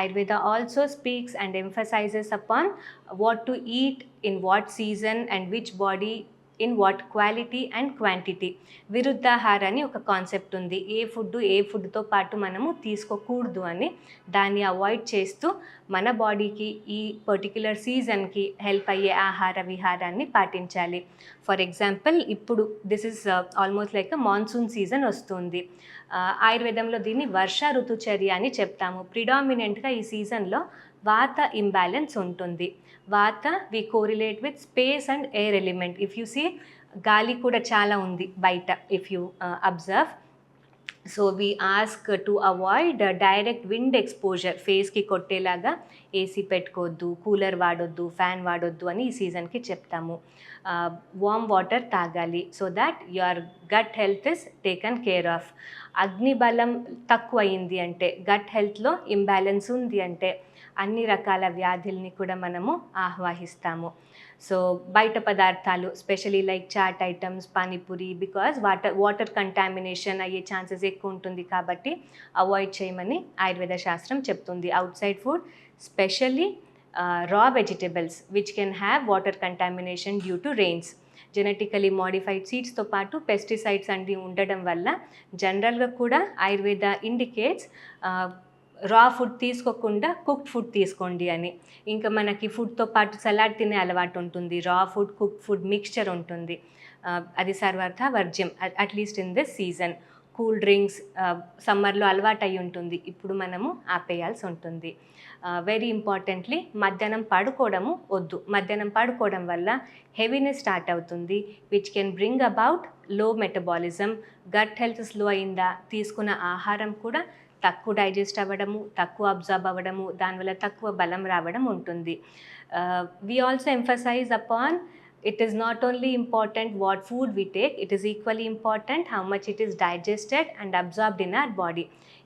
Ayurveda also speaks and emphasizes upon what to eat in what season and which body in what quality and quantity విరుద్ధాహార అని ఒక concept ఉంది. ఏ food ఏ ఫుడ్తో పాటు మనము తీసుకోకూడదు అని దాన్ని అవాయిడ్ చేస్తూ మన బాడీకి ఈ పర్టిక్యులర్ సీజన్కి హెల్ప్ అయ్యే ఆహార విహారాన్ని పాటించాలి. ఫర్ ఎగ్జాంపుల్ ఇప్పుడు this is almost like monsoon season వస్తుంది. ఆయుర్వేదంలో దీన్ని వర్ష ఋతుచర్య అని చెప్తాము. ప్రిడామినెంట్గా ఈ సీజన్లో వాత ఇంబ్యాలెన్స్ ఉంటుంది. Vata we correlate with space and air element if you see గాలి కూడా చాలా ఉంది బయట if you observe so we ask to avoid direct wind exposure ఫేస్కి కొట్టేలాగా ఏసీ పెట్టుకోవద్దు కూలర్ వాడొద్దు ఫ్యాన్ వాడొద్దు అని ఈ సీజన్కి చెప్తాము. వామ్ వాటర్ తాగాలి. So that your gut health is taken care of అగ్నిబలం తక్కువ అయింది అంటే గట్ హెల్త్లో ఇంబ్యాలెన్స్ ఉంది అంటే అన్ని రకాల వ్యాధుల్ని కూడా మనము ఆహ్వానిస్తాము సో బయట పదార్థాలు specially like chat items panipuri because water water contamination అయ్యే ఛాన్సెస్ ఎక్కువ ఉంటుంది కాబట్టి అవాయిడ్ చేయమని ఆయుర్వేద శాస్త్రం చెప్తుంది. Outside food specially raw vegetables which can have water contamination due to rains genetically modified సీడ్స్తో పాటు పెస్టిసైడ్స్ అన్నీ ఉండడం వల్ల జనరల్గా కూడా ఆయుర్వేద ఇండికేట్స్ రా ఫుడ్ తీసుకోకుండా కుక్ ఫుడ్ తీసుకోండి అని. ఇంకా మనకి ఫుడ్తో పాటు సలాడ్ తినే అలవాటు ఉంటుంది రా ఫుడ్ కుక్ ఫుడ్ మిక్స్చర్ ఉంటుంది. అది సర్వార్థ వర్జ్యం at least in this season cool drinks సమ్మర్లో అలవాటు అయి ఉంటుంది. ఇప్పుడు మనము ఆపేయాల్సి ఉంటుంది. వెరీ ఇంపార్టెంట్లీ మధ్యాహ్నం పడుకోవడము వద్దు. మధ్యాహ్నం పడుకోవడం వల్ల హెవీనెస్ స్టార్ట్ అవుతుంది విచ్ కెన్ బ్రింగ్ అబౌట్లో మెటబాలిజం గట్ హెల్త్ స్లో అయిందా తీసుకున్న ఆహారం కూడా తక్కువ డైజెస్ట్ అవ్వడము తక్కువ అబ్జర్బ్ అవ్వడము దానివల్ల తక్కువ బలం రావడం ఉంటుంది. We also emphasize upon it is not only important what food we take it is equally important how much it is digested and absorbed in our body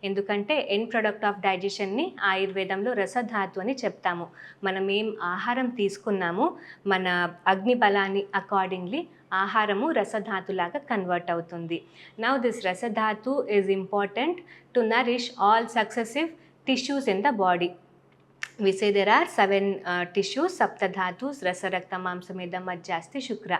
ఎందుకంటే ఎండ్ ప్రొడక్ట్ ఆఫ్ డైజెషన్ని ఆయుర్వేదంలో రసధాతు అని చెప్తాము. మనం ఏం ఆహారం తీసుకున్నామో మన అగ్ని బలాన్ని అకార్డింగ్లీ ఆహారము రసధాతులాగా కన్వర్ట్ అవుతుంది. Now this rasadhatu is important to nourish all successive tissues in the body we say there are seven uh, tissues saptadhatus rasa rakta మాంసమేద మజ్జాస్తి శుక్ర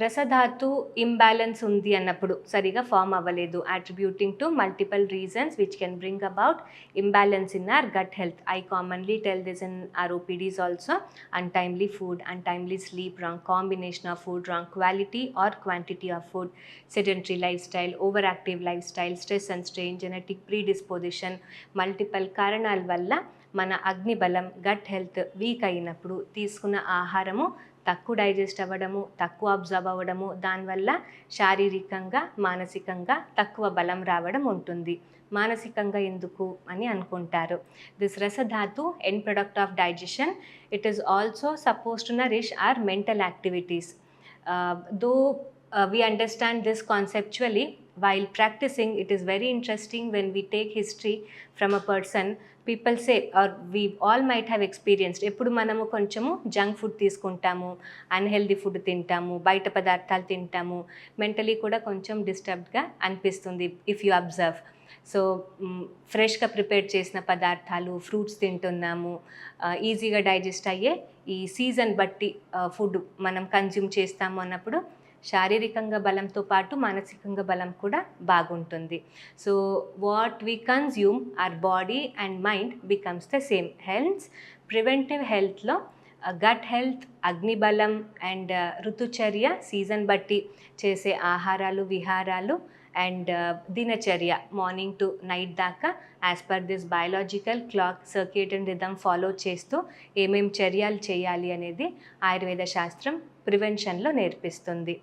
రసధాతు ఇంబ్యాలెన్స్ ఉంది అన్నప్పుడు సరిగా ఫామ్ అవ్వలేదు. Attributing to multiple reasons which can bring about imbalance in our gut health I commonly tell this in our OPDs also untimely food untimely sleep wrong combination of food wrong quality or quantity of food sedentary lifestyle over active lifestyle stress and strain genetic predisposition multiple కారణాల వల్ల మన అగ్ని బలం gut health week అయినప్పుడు తీసుకున్న ఆహారము తక్కువ digest అవ్వడము తక్కువ అబ్జర్వ్ అవ్వడము దానివల్ల శారీరకంగా మానసికంగా తక్కువ బలం రావడం ఉంటుంది. మానసికంగా ఎందుకు అని అనుకుంటారు. This rasadhatu end product of digestion it is also suppose to nourish our mental activities though we understand this conceptually while practicing it is very interesting when we take history from a person people say are we all might have experienced ఎప్పుడు మనము కొంచెము junk food తీసుకుంటాము unhealthy food తింటాము బయట పదార్థాలు తింటాము mentally కూడా కొంచెం డిస్టర్బ్డ్గా అనిపిస్తుంది ఇఫ్ యూ అబ్జర్వ్ సో ఫ్రెష్గా ప్రిపేర్ చేసిన పదార్థాలు ఫ్రూట్స్ తింటున్నాము uh, ఈజీగా డైజెస్ట్ అయ్యే ఈ సీజన్ బట్టి uh, ఫుడ్ మనం కన్జ్యూమ్ చేస్తాము అన్నప్పుడు శారీరకంగా బలంతో పాటు మానసికంగా బలం కూడా బాగుంటుంది. So what we consume our body and mind becomes the same health preventive హెల్త్లో gut health అగ్నిబలం అండ్ ఋతుచర్య సీజన్ బట్టి చేసే ఆహారాలు విహారాలు అండ్ దినచర్య మార్నింగ్ టు నైట్ దాకా as per this biological clock circuit and rhythm follow చేస్తూ ఏమేం చర్యలు చేయాలి అనేది ఆయుర్వేద శాస్త్రం ప్రివెన్షన్లో నేర్పిస్తుంది.